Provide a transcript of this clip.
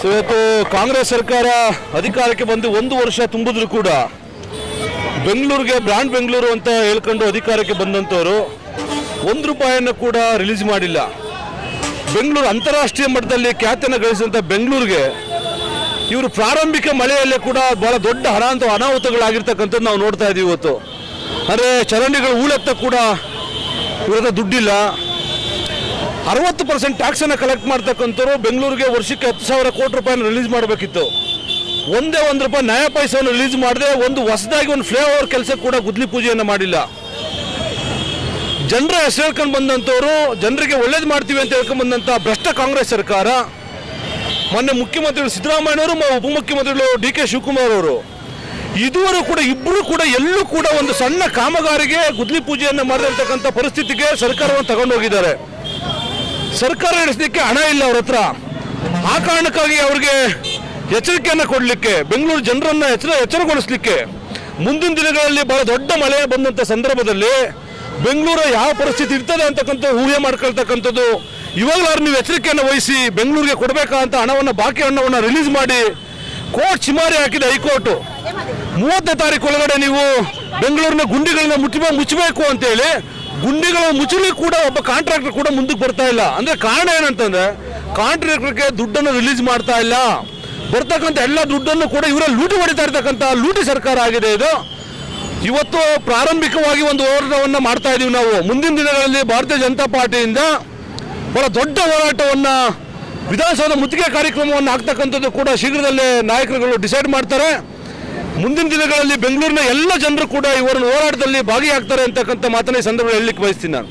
So ಇವತ್ತು ಕಾಂಗ್ರೆಸ್ ಸರ್ಕಾರ ಅಧಿಕಾರಕ್ಕೆ ಬಂದು ಒಂದು ವರ್ಷ ತುಂಬಿದ್ರು ಕೂಡ ಬೆಂಗಳೂರಿಗೆ, ಬ್ರ್ಯಾಂಡ್ ಬೆಂಗಳೂರು ಅಂತ ಹೇಳ್ಕೊಂಡು ಅಧಿಕಾರಕ್ಕೆ ಬಂದಂಥವರು ಒಂದು ರೂಪಾಯಿಯನ್ನು ಕೂಡ ರಿಲೀಸ್ ಮಾಡಿಲ್ಲ. ಬೆಂಗಳೂರು ಅಂತಾರಾಷ್ಟ್ರೀಯ ಮಟ್ಟದಲ್ಲಿ ಖ್ಯಾತಿಯನ್ನು ಗಳಿಸಿದಂಥ ಬೆಂಗಳೂರಿಗೆ ಇವರು ಪ್ರಾರಂಭಿಕ ಮಳೆಯಲ್ಲೇ ಕೂಡ ಬಹಳ ದೊಡ್ಡ ಹರಾಂತ ಅನಾಹುತಗಳಾಗಿರ್ತಕ್ಕಂಥದ್ದು ನಾವು ನೋಡ್ತಾ ಇದ್ದೀವಿ ಇವತ್ತು. ಅಂದರೆ ಚರಂಡಿಗಳು ಹೂಳೆತ್ತ ಕೂಡ ಇವರ ದುಡ್ಡಿಲ್ಲ. ಅರವತ್ತು ಪರ್ಸೆಂಟ್ ಟ್ಯಾಕ್ಸನ್ನು ಕಲೆಕ್ಟ್ ಮಾಡ್ತಕ್ಕಂಥವ್ರು ಬೆಂಗಳೂರಿಗೆ ವರ್ಷಕ್ಕೆ ಹತ್ತು ಸಾವಿರ ಕೋಟಿ ರೂಪಾಯಿನ ರಿಲೀಸ್ ಮಾಡಬೇಕಿತ್ತು. ಒಂದೇ ಒಂದು ರೂಪಾಯಿ ನ್ಯಾಯ ಪೈಸವನ್ನು ರಿಲೀಸ್ ಮಾಡದೆ ಒಂದು ಹೊಸದಾಗಿ ಒಂದು ಫ್ಲೇವರ್ ಕೆಲಸ ಕೂಡ ಗುದ್ಲಿ ಪೂಜೆಯನ್ನು ಮಾಡಿಲ್ಲ. ಜನರ ಹೆಸರು ಹೇಳ್ಕೊಂಡು ಬಂದಂಥವ್ರು, ಜನರಿಗೆ ಒಳ್ಳೇದು ಮಾಡ್ತೀವಿ ಅಂತ ಹೇಳ್ಕೊಂಡು ಬಂದಂಥ ಭ್ರಷ್ಟ ಕಾಂಗ್ರೆಸ್ ಸರ್ಕಾರ, ಮೊನ್ನೆ ಮುಖ್ಯಮಂತ್ರಿಗಳು ಸಿದ್ದರಾಮಯ್ಯನವರು ಮ- ಉಪಮುಖ್ಯಮಂತ್ರಿಗಳು ಡಿ ಕೆ ಶಿವಕುಮಾರ್ ಅವರು. ಇದುವರೆಗೂ ಕೂಡ ಇಬ್ಬರು ಕೂಡ ಎಲ್ಲೂ ಕೂಡ ಒಂದು ಸಣ್ಣ ಕಾಮಗಾರಿಗೆ ಗುದ್ಲಿ ಪೂಜೆಯನ್ನು ಮಾಡದಿರ್ತಕ್ಕಂಥ ಪರಿಸ್ಥಿತಿಗೆ ಸರ್ಕಾರವನ್ನು ತಗೊಂಡೋಗಿದ್ದಾರೆ. ಸರ್ಕಾರ ನಡೆಸಲಿಕ್ಕೆ ಹಣ ಇಲ್ಲ ಅವ್ರ ಹತ್ರ. ಆ ಕಾರಣಕ್ಕಾಗಿ ಅವ್ರಿಗೆ ಎಚ್ಚರಿಕೆಯನ್ನು ಕೊಡಲಿಕ್ಕೆ, ಬೆಂಗಳೂರು ಜನರನ್ನು ಎಚ್ಚರ, ಎಚ್ಚರಗೊಳಿಸಲಿಕ್ಕೆ. ಮುಂದಿನ ದಿನಗಳಲ್ಲಿ ಬಹಳ ದೊಡ್ಡ ಮಳೆ ಬಂದಂಥ ಸಂದರ್ಭದಲ್ಲಿ ಬೆಂಗಳೂರು ಯಾವ ಪರಿಸ್ಥಿತಿ ಇರ್ತದೆ ಅಂತಕ್ಕಂಥ ಊಹೆ ಮಾಡ್ಕೊಳ್ತಕ್ಕಂಥದ್ದು, ಇವಾಗಲಾದ್ರು ನೀವು ಎಚ್ಚರಿಕೆಯನ್ನು ವಹಿಸಿ ಬೆಂಗಳೂರಿಗೆ ಕೊಡಬೇಕಂತ ಹಣವನ್ನು, ಬಾಕಿ ಹಣವನ್ನು ರಿಲೀಸ್ ಮಾಡಿ ಕೋರ್ಟ್ ಚಿಮಾರಿ ಹಾಕಿದೆ ಹೈಕೋರ್ಟ್. ಮೂವತ್ತನೇ ತಾರೀಕು ಒಳಗಡೆ ನೀವು ಬೆಂಗಳೂರಿನ ಗುಂಡಿಗಳನ್ನ ಮುಚ್ಚ ಮುಚ್ಚಬೇಕು ಅಂತೇಳಿ ಗುಂಡಿಗಳ ಮುಚ್ಚಲಿಕ್ಕೆ ಕೂಡ ಒಬ್ಬ ಕಾಂಟ್ರಾಕ್ಟರ್ ಕೂಡ ಮುಂದಕ್ಕೆ ಬರ್ತಾ ಇಲ್ಲ. ಅಂದ್ರೆ ಕಾರಣ ಏನಂತಂದ್ರೆ, ಕಾಂಟ್ರಾಕ್ಟರ್ಗೆ ದುಡ್ಡನ್ನು ರಿಲೀಸ್ ಮಾಡ್ತಾ ಇಲ್ಲ. ಬರ್ತಕ್ಕಂಥ ಎಲ್ಲ ದುಡ್ಡನ್ನು ಕೂಡ ಇವರ ಲೂಟಿ ಹೊಡಿತಾ ಇರ್ತಕ್ಕಂಥ ಲೂಟಿ ಸರ್ಕಾರ ಆಗಿದೆ ಇದು. ಇವತ್ತು ಪ್ರಾರಂಭಿಕವಾಗಿ ಒಂದು ಹೋರಾಟವನ್ನು ಮಾಡ್ತಾ ಇದೀವಿ ನಾವು. ಮುಂದಿನ ದಿನಗಳಲ್ಲಿ ಭಾರತೀಯ ಜನತಾ ಪಾರ್ಟಿಯಿಂದ ಬಹಳ ದೊಡ್ಡ ಹೋರಾಟವನ್ನು, ವಿಧಾನಸೌಧ ಮುತ್ತಿಗೆ ಕಾರ್ಯಕ್ರಮವನ್ನು ಆಗ್ತಕ್ಕಂಥದ್ದು ಕೂಡ ಶೀಘ್ರದಲ್ಲೇ ನಾಯಕರುಗಳು ಡಿಸೈಡ್ ಮಾಡ್ತಾರೆ. ಮುಂದಿನ ದಿನಗಳಲ್ಲಿ ಬೆಂಗಳೂರಿನ ಎಲ್ಲ ಜನರು ಕೂಡ ಇವರ ಹೋರಾಟದಲ್ಲಿ ಭಾಗಿಯಾಗ್ತಾರೆ ಅಂತಕ್ಕಂಥ ಮಾತನ್ನ ಈ ಸಂದರ್ಭದಲ್ಲಿ ಹೇಳಲಿಕ್ಕೆ ಬಯಸ್ತೀನಿ ನಾನು.